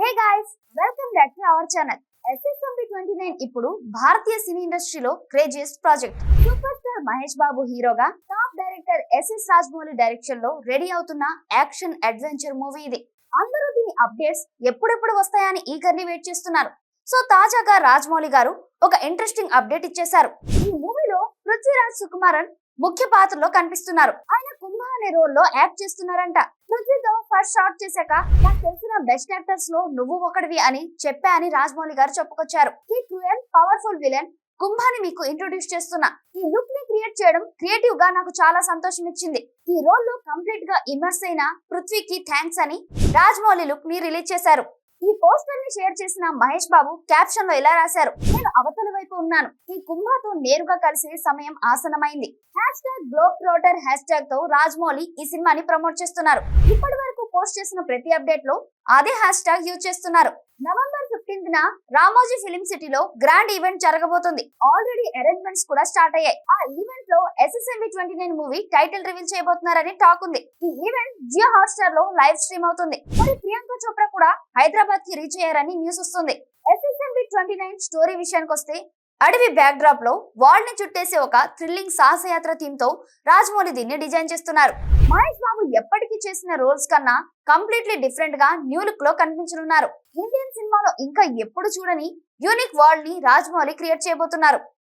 Hey guys welcome back to our channel SSMB twenty nine ఇప్పుడు భారతీయ సినీ ఇండస్ట్రీలో craziest project super star Mahesh Babu హీరోగా top director SS Rajamouli డైరెక్షన్లో ready అవుతున్న action adventure movie ఇది. అందరూ దీని అప్డేట్స్ ఎప్పుడెప్పుడు వస్తాయని ఈగర్లీ వెయిట్ చేస్తున్నారు. సో తాజాగా రాజమౌళి గారు ఒక ఇంట్రెస్టింగ్ అప్డేట్ ఇచ్చేశారు. ఈ మూవీలో పృథ్వీరాజ్ సుకుమారన్ ముఖ్య పాత్రలో కనిపిస్తున్నారు. ఆయన అనే రోల్లో యాక్ట్ చేస్తున్నారంట. పృథ్వీతో ఫస్ట్ షాట్ చేశాక నాకు తెలిసిన బెస్ట్ యాక్టర్స్లో నువ్వు ఒకటివి అని చెప్పా అని రాజమౌళి గారు చెప్పుకొచ్చారు. ఈ క్రూయల్ పవర్ఫుల్ విలన్ కుంభాని మీకు ఇంట్రొడ్యూస్ చేస్తున్నా. ఈ లుక్ని క్రియేట్ చేయడం క్రియేటివ్గా నాకు చాలా సంతోషం ఇచ్చింది ఈ రోల్లో కంప్లీట్గా ఇమర్స్ అయిన పృథ్వీకి థ్యాంక్స్ అని రాజమౌళి లుక్ని రిలీజ్ చేశారు. ఈ పోస్టర్ని షేర్ చేసిన మహేష్ బాబు క్యాప్షన్లో ఇలా రాశారు? నేను అవతల వైపు ఉన్నాను. ఈ కుంభాతో నేరుగా కలిసే సమయం ఆసనమైంది. హ్యాష్ ట్యాగ్ గ్లోబ్ రోటర్ హ్యాష్ ట్యాగ్తో రాజమౌళి ఈ సినిమాని ప్రమోట్ చేస్తున్నారు. ఇప్పటి వరకు పోస్ట్ చేసిన ప్రతి అప్డేట్లో అదే హ్యాష్ ట్యాగ్ యూజ్ చేస్తున్నారు. నవంబర్ ఫిఫ్టీన్త్ న రామోజీ ఫిలిం సిటీలో గ్రాండ్ ఈవెంట్ జరగబోతుంది. ఆల్రెడీ అరేంజ్మెంట్స్ కూడా స్టార్ట్ అయ్యాయి. ఆ ఈవెంట్లో SSMB twenty nine movie title reveal చేయబోతున్నారని talk ఉంది. ఈ ఈవెంట్ జియో హాట్స్టార్లో లైవ్ స్ట్రీమ్ అవుతుంది. మరి ప్రియాంక చోప్రా కూడా హైదరాబాద్కి రీచ్ అయ్యారని న్యూస్ వస్తుంది. ఎస్ఎస్ఎంబి ట్వంటీ నైన్ స్టోరీ విషయానికి వస్తే అడవి బ్యాక్ డ్రాప్లో వాల్ని చుట్టేసే ఒక థ్రిల్లింగ్ సాహసయాత్ర థీమ్తో రాజమౌళి దీన్ని డిజైన్ చేస్తున్నారు. మహేష్ బాబు ఎప్పటికీ చేసిన రోల్స్ కన్నా కంప్లీట్లీ డిఫరెంట్గా న్యూ లుక్లో కనిపించనున్నారు. ఇండియన్ సినిమాలో ఇంకా ఎప్పుడు చూడని యూనిక్ వాల్ని రాజమౌళి క్రియేట్ చేయబోతున్నారు.